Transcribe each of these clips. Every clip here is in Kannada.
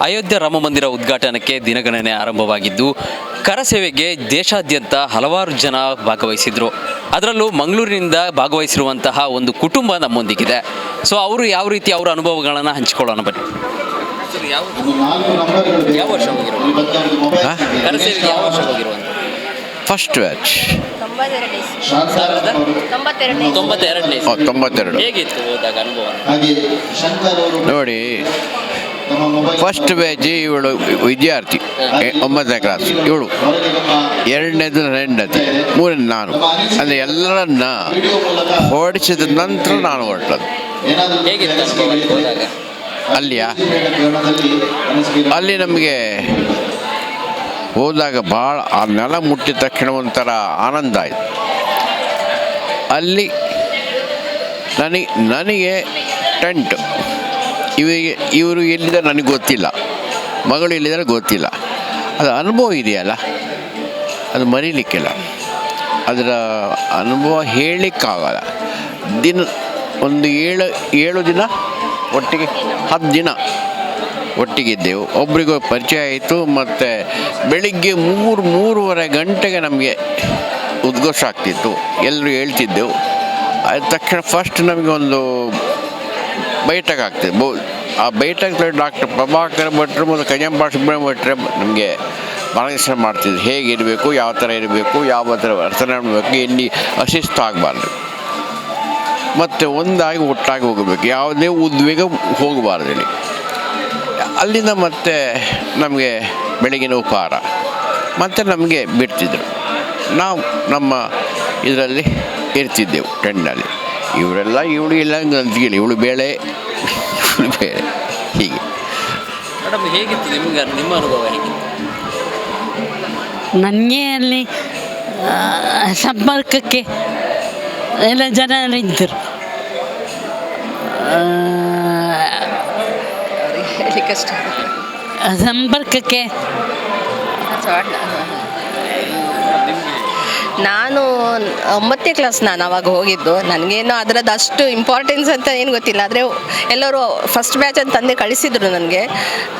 ಅಯೋಧ್ಯೆ ರಾಮ ಮಂದಿರ ಉದ್ಘಾಟನಕ್ಕೆ ದಿನಗಣನೆ ಆರಂಭವಾಗಿದ್ದು ಕರಸೇವೆಗೆ ದೇಶಾದ್ಯಂತ ಹಲವಾರು ಜನ ಭಾಗವಹಿಸಿದ್ರು. ಅದರಲ್ಲೂ ಮಂಗಳೂರಿನಿಂದ ಭಾಗವಹಿಸಿರುವಂತಹ ಒಂದು ಕುಟುಂಬ ನಮ್ಮೊಂದಿಗಿದೆ. ಸೊ ಅವರು ಯಾವ ರೀತಿ ಅವರ ಅನುಭವಗಳನ್ನು ಹಂಚಿಕೊಳ್ಳೋಣ ಬನ್ನಿ. ಯಾವ ವರ್ಷ ಯಾವ ವರ್ಷ ಫಸ್ಟ್ ಬ್ಯಾಚ್ ತೊಂಬತ್ತೆರಡನೇ. ತೊಂಬತ್ತೆರಡು. ಹೇಗಿತ್ತು ಹೋದಾಗ ಅನುಭವ? ಹಾಗೆ ಶಂಕರ್ ಅವರು ನೋಡಿ ಫಸ್ಟ್ ಬ್ಯಾಚ್ ಇವಳು ವಿದ್ಯಾರ್ಥಿ ಒಂಬತ್ತನೇ ಕ್ಲಾಸ್ ಇವಳು ಎರಡನೇದು రెంಡನೇದು ಮೂರನೇ ನಾನು ಅಂದರೆ ಎಲ್ಲರನ್ನ ಹೊಡಿಸಿದ ನಂತರ ನಾನು ಹೊರಟದ್ದು. ಅಲ್ಲಿಯ? ಅಲ್ಲಿ ನಮಗೆ ಹೋದಾಗ ಭಾಳ ಆ ನೆಲ ಮುಟ್ಟಿದ ತಕ್ಷಣ ಒಂಥರ ಆನಂದ ಆಯಿತು. ಅಲ್ಲಿ ನನಗೆ ನನಗೆ ಟೆಂಟ್. ಇವರಿಗೆ, ಇವರು ಎಲ್ಲಿದ್ದಾರೆ ನನಗೆ ಗೊತ್ತಿಲ್ಲ. ಮಗಳು ಎಲ್ಲಿದ್ದಾರೆ ಗೊತ್ತಿಲ್ಲ. ಅದು ಅನುಭವ ಇದೆಯಲ್ಲ? ಅದು ಮರೀಲಿಕ್ಕಿಲ್ಲ. ಅದರ ಅನುಭವ ಹೇಳಲಿಕ್ಕಾಗಲ್ಲ ದಿನ, ಒಂದು ಏಳು ಏಳು ದಿನ ಒಟ್ಟಿಗೆ, ಹತ್ತು ದಿನ ಒಟ್ಟಿಗಿದ್ದೆವು ಒಬ್ರಿಗೂ ಪರಿಚಯ ಆಯಿತು. ಮತ್ತು ಬೆಳಿಗ್ಗೆ ಮೂರು, ಮೂರುವರೆ ಗಂಟೆಗೆ ನಮಗೆ ಉದ್ಘೋಷ ಆಗ್ತಿತ್ತು. ಎಲ್ಲರೂ ಹೇಳ್ತಿದ್ದೆವು. ಆದ ತಕ್ಷಣ ಫಸ್ಟ್ ನಮಗೆ ಒಂದು ಬೈಠಕ್ ಆಗ್ತದೆ. ಬೋ ಆ ಬೈಟಕ್ ಡಾಕ್ಟರ್ ಪ್ರಭಾಕರ್ ಭಟ್ರು ಮತ್ತು ಕಜಂಬಾ ಸುಬ್ರಹ್ಮಣ್ಯ ಭಟ್ರೆ ನಮಗೆ ಮಾರ್ಗದರ್ಶನ ಮಾಡ್ತಿದ್ರು. ಹೇಗಿರಬೇಕು ಯಾವ ಥರ ಇರಬೇಕು, ಯಾವ ಥರ ವರ್ತನೆ ಮಾಡಬೇಕು, ಎಲ್ಲಿ ಅಶಿಸ್ತು ಆಗಬಾರ್ದು. ಮತ್ತು ಒಂದಾಗಿ ಒಟ್ಟಾಗಿ ಹೋಗಬೇಕು. ಯಾವುದೇ ಉದ್ವೇಗ ಹೋಗಬಾರ್ದು ಇಲ್ಲಿ. ಅಲ್ಲಿಂದ ಮತ್ತೆ ನಮಗೆ ಬೆಳಗಿನ ಉಪಹಾರ. ಮತ್ತು ನಮಗೆ ಬಿಡ್ತಿದ್ರು. ನಾವು ನಮ್ಮ ಇದರಲ್ಲಿ ಇರ್ತಿದ್ದೆವು ಟೆಂಟ್ನಲ್ಲಿ ಇವರೆಲ್ಲ ಇವಳು ಇಲ್ಲ ಅಂತಿಲ್ಲ ಇವಳು ಬೇಳೆ ಇವಳು ಬೇಳೆ ಹೀಗೆ. ಮೇಡಮ್ ಹೇಗಿತ್ತು ನಿಮ್ಗೆ ನಿಮ್ಮ ಅನುಭವ ಹೇಗಿತ್ತು? ನನಗೆ ಅಲ್ಲಿ ಆ, ಸಂಪರ್ಕಕ್ಕೆ ಎಲ್ಲ ಜನರಿದ್ದರು ಹೇಳಿ ಕಷ್ಟ ಸಂಪರ್ಕಕ್ಕೆ ನಾನು ಒಂಬತ್ತನೇ ಕ್ಲಾಸ್ ನಾನು ಅವಾಗ ಹೋಗಿದ್ದು. ನನಗೇನು ಅದರದ್ದು ಅಷ್ಟು ಇಂಪಾರ್ಟೆನ್ಸ್ ಅಂತ ಏನು ಗೊತ್ತಿಲ್ಲ. ಆದರೆ ಎಲ್ಲರೂ ಫಸ್ಟ್ ಬ್ಯಾಚ್ ಅಂತ ತಂದೆ ಕಳಿಸಿದ್ರು ನನಗೆ.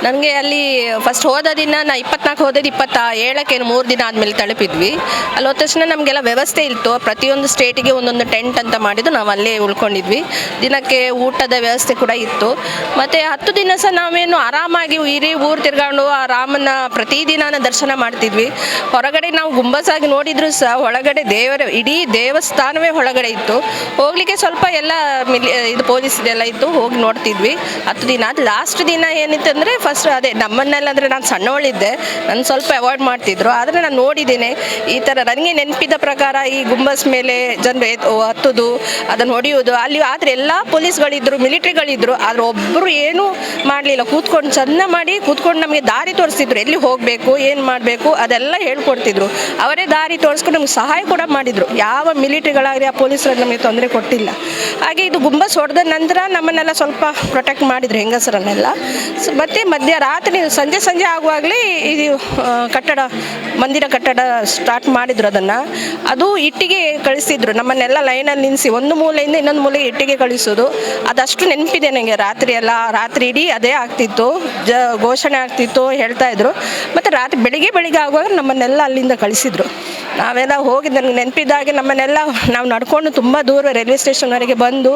ನನಗೆ ಅಲ್ಲಿ ಫಸ್ಟ್ ಹೋದ ದಿನ ನಾನು ಇಪ್ಪತ್ನಾಲ್ಕು ಹೋದದ್ದು ಇಪ್ಪತ್ತ ಏಳಕ್ಕೆ ಮೂರು ದಿನ ಆದಮೇಲೆ ತಲುಪಿದ್ವಿ. ಅಲ್ಲಿ ಹೋದ ತಕ್ಷಣ ನಮಗೆಲ್ಲ ವ್ಯವಸ್ಥೆ ಇತ್ತು. ಪ್ರತಿಯೊಂದು ಸ್ಟೇಟಿಗೆ ಒಂದೊಂದು ಟೆಂಟ್ ಅಂತ ಮಾಡಿದ್ದು ನಾವು ಅಲ್ಲೇ ಉಳ್ಕೊಂಡಿದ್ವಿ. ದಿನಕ್ಕೆ ಊಟದ ವ್ಯವಸ್ಥೆ ಕೂಡ ಇತ್ತು. ಮತ್ತು ಹತ್ತು ದಿನ ಸಹ ನಾವೇನು ಆರಾಮಾಗಿ ಇರಿ, ಊರು ತಿರ್ಗಾಂಡು ಆ ರಾಮನ ಪ್ರತಿದಿನ ದರ್ಶನ ಮಾಡ್ತಿದ್ವಿ. ಹೊರಗಡೆ ನಾವು ಗುಂಬಸಾಗಿ ನೋಡಿದ್ರು ಸಹ, ಒಳಗಡೆ ದೇವರ ಇಡೀ ದೇವಸ್ಥಾನವೇ ಒಳಗಡೆ ಇತ್ತು. ಹೋಗ್ಲಿಕ್ಕೆ ಸ್ವಲ್ಪ ಎಲ್ಲ ಮಿಲಿ, ಇದು ಪೊಲೀಸ್ ಇದೆಲ್ಲ ಇತ್ತು, ಹೋಗಿ ನೋಡ್ತಿದ್ವಿ. ಹತ್ತು ದಿನ ಅದು ಲಾಸ್ಟ್ ದಿನ ಏನಿತ್ತು ಅಂದರೆ ಫಸ್ಟ್ ಅದೇ ನಮ್ಮನ್ನೆಲ್ಲ ಅಂದರೆ ನಾನು ಸಣ್ಣವಳಿದ್ದೆ, ನಾನು ಸ್ವಲ್ಪ ಅವಾಯ್ಡ್ ಮಾಡ್ತಿದ್ರು. ಆದರೆ ನಾನು ನೋಡಿದ್ದೇನೆ, ಈ ಥರ ನನಗೆ ನೆನಪಿದ ಪ್ರಕಾರ ಈ ಗುಂಬಸ್ ಮೇಲೆ ಜನರು ಹತ್ತೋದು ಅದನ್ನು ಹೊಡೆಯೋದು ಅಲ್ಲಿ ಆದರೆ ಎಲ್ಲ ಪೊಲೀಸ್ಗಳಿದ್ರು ಮಿಲಿಟ್ರಿಗಳಿದ್ರು, ಆದರೆ ಒಬ್ಬರು ಏನೂ ಮಾಡಲಿಲ್ಲ. ಕೂತ್ಕೊಂಡು ಚೆಂದ ಮಾಡಿ, ಕೂತ್ಕೊಂಡು ನಮಗೆ ದಾರಿ ತೋರಿಸ್ತಿದ್ರು ಎಲ್ಲಿ ಹೋಗಬೇಕು, ಏನು ಮಾಡಬೇಕು ಅದೆಲ್ಲ ಹೇಳ್ಕೊಡ್ತಿದ್ರು. ಅವರೇ ದಾರಿ ತೋರಿಸ್ಕೊಂಡು ನಮ್ಗೆ ಸಹಾಯ ಕೂಡ ಮಾಡಿದರು. ಯಾವ ಮಿಲಿಟ್ರಿಗಳಾಗಲಿ ಆ ಪೊಲೀಸರು ನಮಗೆ ತೊಂದರೆ ಕೊಟ್ಟಿಲ್ಲ. ಹಾಗೆ ಇದು ಗುಂಬಸ್ ಹೊಡೆದ ನಂತರ ನಮ್ಮನ್ನೆಲ್ಲ ಸ್ವಲ್ಪ ಪ್ರೊಟೆಕ್ಟ್ ಮಾಡಿದ್ರು ಹೆಂಗಸರನ್ನೆಲ್ಲ. ಮತ್ತೆ ಮಧ್ಯರಾತ್ರಿ ಸಂಜೆ ಸಂಜೆ ಆಗುವಾಗಲೇ ಇದು ಕಟ್ಟಡ, ಮಂದಿರ ಕಟ್ಟಡ ಸ್ಟಾರ್ಟ್ ಮಾಡಿದ್ರು ಅದನ್ನು. ಅದು ಇಟ್ಟಿಗೆ ಕಳಿಸಿದ್ರು. ನಮ್ಮನ್ನೆಲ್ಲ ಲೈನಲ್ಲಿ ನಿಲ್ಲಿಸಿ ಒಂದು ಮೂಲೆಯಿಂದ ಇನ್ನೊಂದು ಮೂಲೆಗೆ ಇಟ್ಟಿಗೆ ಕಳಿಸೋದು. ಅದಷ್ಟು ನೆನಪಿದೆ ನನಗೆ ರಾತ್ರಿ ಎಲ್ಲ. ರಾತ್ರಿ ಇಡೀ ಅದೇ ಆಗ್ತಿತ್ತು. ಜ, ಘೋಷಣೆ ಆಗ್ತಿತ್ತು ಹೇಳ್ತಾ ಇದ್ರು. ಮತ್ತು ರಾತ್ರಿ ಬೆಳಿಗ್ಗೆ ಬೆಳಿಗ್ಗೆ ಆಗುವಾಗ ನಮ್ಮನ್ನೆಲ್ಲ ಅಲ್ಲಿಂದ ಕಳಿಸಿದ್ರು. ನಾವೆಲ್ಲ ಹೋಗಿ ನನಗೆ ನೆನಪಿದ್ದಾಗೆ ನಮ್ಮನ್ನೆಲ್ಲ ನಾವು ನಡ್ಕೊಂಡು ತುಂಬ ದೂರ ರೈಲ್ವೆ ಸ್ಟೇಷನ್ವರೆಗೆ ಬಂದು,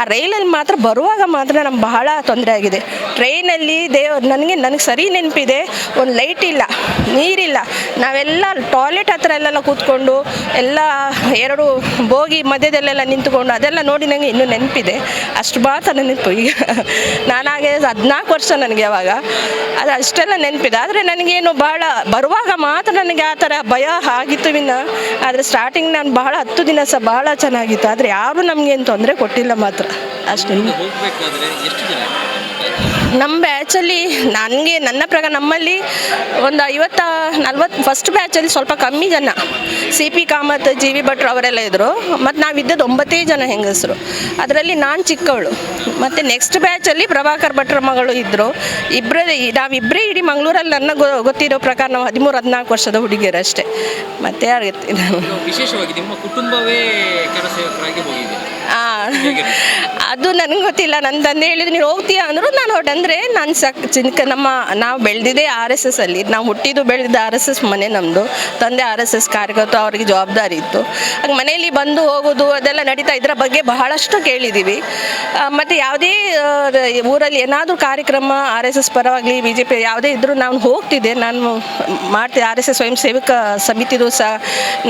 ಆ ರೈಲಲ್ಲಿ ಮಾತ್ರ ಬರುವಾಗ ಮಾತ್ರ ನಮ್ಗೆ ಬಹಳ ತೊಂದರೆ ಆಗಿದೆ. ಟ್ರೈನಲ್ಲಿ ದೇವ್ ನನಗೆ ನನಗೆ ಸರಿ ನೆನಪಿದೆ, ಒಂದು ಲೈಟ್ ಇಲ್ಲ, ನೀರಿಲ್ಲ. ನಾವೆಲ್ಲ ಟಾಯ್ಲೆಟ್ ಹತ್ರ ಎಲ್ಲೆಲ್ಲ ಕೂತ್ಕೊಂಡು, ಎಲ್ಲ ಎರಡು ಬೋಗಿ ಮಧ್ಯದಲ್ಲೆಲ್ಲ ನಿಂತ್ಕೊಂಡು, ಅದೆಲ್ಲ ನೋಡಿ ನನಗೆ ಇನ್ನೂ ನೆನಪಿದೆ. ಅಷ್ಟು ಮಾತ್ರ ನೆನಪು ಈಗ. ನಾನಾಗೆ ಹದಿನಾಲ್ಕು ವರ್ಷ ನನಗೆ ಅವಾಗ. ಅದು ಅಷ್ಟೆಲ್ಲ ನೆನಪಿದೆ. ಆದರೆ ನನಗೇನು ಭಾಳ ಬರುವಾಗ ಮಾತ್ರ ನನಗೆ ಆ ಥರ ಭಯ ಆಗಿತ್ತು ವಿನ ಆದರೆ ಸ್ಟಾರ್ಟಿಂಗ್ ನಾನು ಬಹಳ ಹತ್ತು ದಿನ ಸಹ ಬಹಳ ಚೆನ್ನಾಗಿತ್ತು. ಆದರೆ ಯಾರೂ ನಮಗೇನು ತೊಂದರೆ ಕೊಟ್ಟಿಲ್ಲ ಮಾತ್ರ. ಅಷ್ಟೇ. ಹೋಗ್ಬೇಕಾದ್ರೆ ಎಷ್ಟು ಜನ ನಮ್ಮ ಬ್ಯಾಚಲ್ಲಿ ನನಗೆ ನನ್ನ ಪ್ರಕಾರ ನಮ್ಮಲ್ಲಿ ಒಂದು ಐವತ್ತ ನಲ್ವತ್ತು ಫಸ್ಟ್ ಬ್ಯಾಚಲ್ಲಿ ಸ್ವಲ್ಪ ಕಮ್ಮಿ ಜನ. C P Kamath G V ಭಟ್ರು ಅವರೆಲ್ಲ ಇದ್ದರು ಮತ್ತು ನಾವಿದ್ದದ್ದು ಒಂಬತ್ತೇ ಜನ ಹೆಂಗಸರು. ಅದರಲ್ಲಿ ನಾನು ಚಿಕ್ಕವಳು. ಮತ್ತು ನೆಕ್ಸ್ಟ್ ಬ್ಯಾಚಲ್ಲಿ ಪ್ರಭಾಕರ್ ಭಟ್ರ ಮಗಳು ಇದ್ದರು ಇಬ್ಬರೇ ನಾವಿಬ್ಬರೇ ಇಡೀ ಮಂಗಳೂರಲ್ಲಿ ನನ್ನ ಗೊ- ಗೊತ್ತಿರೋ ಪ್ರಕಾರ ನಾವು ಹದಿಮೂರು ಹದಿನಾಲ್ಕು ವರ್ಷದ ಹುಡುಗಿಯರಷ್ಟೇ ಮತ್ತೆ ಯಾರು ವಿಶೇಷವಾಗಿ ನಿಮ್ಮ ಕುಟುಂಬವೇ ಆ, ಅದು ನನಗೆ ಗೊತ್ತಿಲ್ಲ. ನನ್ನ ತಂದೆ ಹೇಳಿದ್ರು ನೀವು ಹೋಗ್ತೀಯಾ ಅಂದರು ನಾನು ಹೊಟ್ಟೆ ಅಂದರೆ ನಾನು ಸಕ್ ಚಿನ್ಕ ನಮ್ಮ, ನಾವು ಬೆಳೆದಿದ್ದೆ ಆರ್ ಎಸ್ ಎಸ್ ಅಲ್ಲಿ. ನಾವು ಹುಟ್ಟಿದ್ದು ಬೆಳೆದಿದ್ದ ಆರ್ ಎಸ್ ಎಸ್ ಮನೆ ನಮ್ಮದು ತಂದೆ ಆರ್ ಎಸ್ ಎಸ್ ಕಾರ್ಯಕರ್ತ ಅವರಿಗೆ ಜವಾಬ್ದಾರಿ ಇತ್ತು. ಹಾಗೆ ಮನೆಯಲ್ಲಿ ಬಂದು ಹೋಗೋದು, ಅದೆಲ್ಲ ನಡೀತಾ ಇದರ ಬಗ್ಗೆ ಬಹಳಷ್ಟು ಕೇಳಿದ್ದೀವಿ ಮತ್ತು ಯಾವುದೇ ಊರಲ್ಲಿ ಏನಾದರೂ ಕಾರ್ಯಕ್ರಮ ಆರ್ ಎಸ್ ಎಸ್ ಪರವಾಗಲಿ, ಬಿ ಜೆ ಪಿ ಯಾವುದೇ ಇದ್ದರೂ ನಾನು ಹೋಗ್ತಿದ್ದೆ. ನಾನು ಮಾಡ್ತೆ ಆರ್ ಎಸ್ ಎಸ್ ಸ್ವಯಂ ಸೇವಕ ಸಮಿತಿದು ಸಹ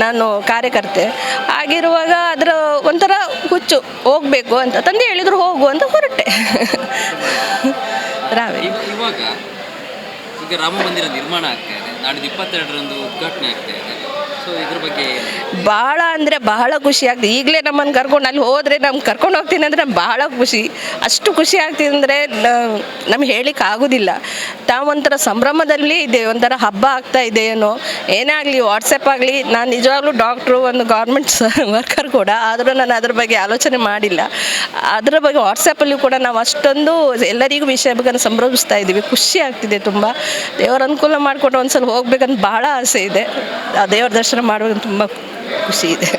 ನಾನು ಕಾರ್ಯಕರ್ತೆ. ಆಗಿರುವಾಗ ಅದರ ಒಂಥರ ಹುಚ್ಚು, ಹೋಗಬೇಕು ಅಂತ. ತಂದೆ ಹೇಳಿದ್ರು ಹೋಗು ಅಂತ ಹೊರಟೆ. ರಾವೆ ಇವ- ಇವಾಗ ಈಗ ರಾಮ ಮಂದಿರ ನಿರ್ಮಾಣ ಆಗ್ತಾ ಇದೆ. ನಾಡಿದ್ದು ಇಪ್ಪತ್ತೆರಡರಂದು ಉದ್ಘಾಟನೆ ಆಗ್ತಾ ಇದೆ. ಭಾಳ ಅಂದರೆ ಬಹಳ ಖುಷಿ ಆಗ್ತದೆ. ಈಗಲೇ ನಮ್ಮನ್ನು ಕರ್ಕೊಂಡು ಅಲ್ಲಿ ಹೋದರೆ ನಮ್ಗೆ ಕರ್ಕೊಂಡು ಹೋಗ್ತೀನಿ ಅಂದರೆ ಭಾಳ ಖುಷಿ. ಅಷ್ಟು ಖುಷಿ ಆಗ್ತಿದೆ ಅಂದರೆ ನಮ್ಗೆ ಹೇಳಿಕ್ಕೆ ಆಗೋದಿಲ್ಲ. ತಾವೊಂಥರ ಸಂಭ್ರಮದಲ್ಲಿ ಇದೆ, ಒಂಥರ ಹಬ್ಬ ಆಗ್ತಾ ಇದೆ ಏನೋ. ಏನೇ ಆಗಲಿ ವಾಟ್ಸಪ್ ಆಗಲಿ, ನಾನು ನಿಜವಾಗ್ಲೂ ಡಾಕ್ಟ್ರು, ಒಂದು ಗೌರ್ಮೆಂಟ್ ವರ್ಕರ್ ಕೂಡ, ಆದರೂ ನಾನು ಅದ್ರ ಬಗ್ಗೆ ಆಲೋಚನೆ ಮಾಡಿಲ್ಲ. ಅದರ ಬಗ್ಗೆ ವಾಟ್ಸಪ್ಪಲ್ಲಿ ಕೂಡ ನಾವು ಅಷ್ಟೊಂದು ಎಲ್ಲರಿಗೂ ವಿಷಯ ಬಗ್ಗೆ ಸಂಭ್ರಮಿಸ್ತಾ ಇದ್ದೀವಿ. ಖುಷಿ ಆಗ್ತಿದೆ ತುಂಬ. ದೇವರ ಅನುಕೂಲ ಮಾಡಿಕೊಂಡು ಒಂದ್ಸಲ ಹೋಗ್ಬೇಕಂತ ಬಹಳ ಆಸೆ ಇದೆ. ದೇವರ ದರ್ಶನ ಮಾಡುವಾಗ ತುಂಬ ಖುಷಿ ಇದೆ.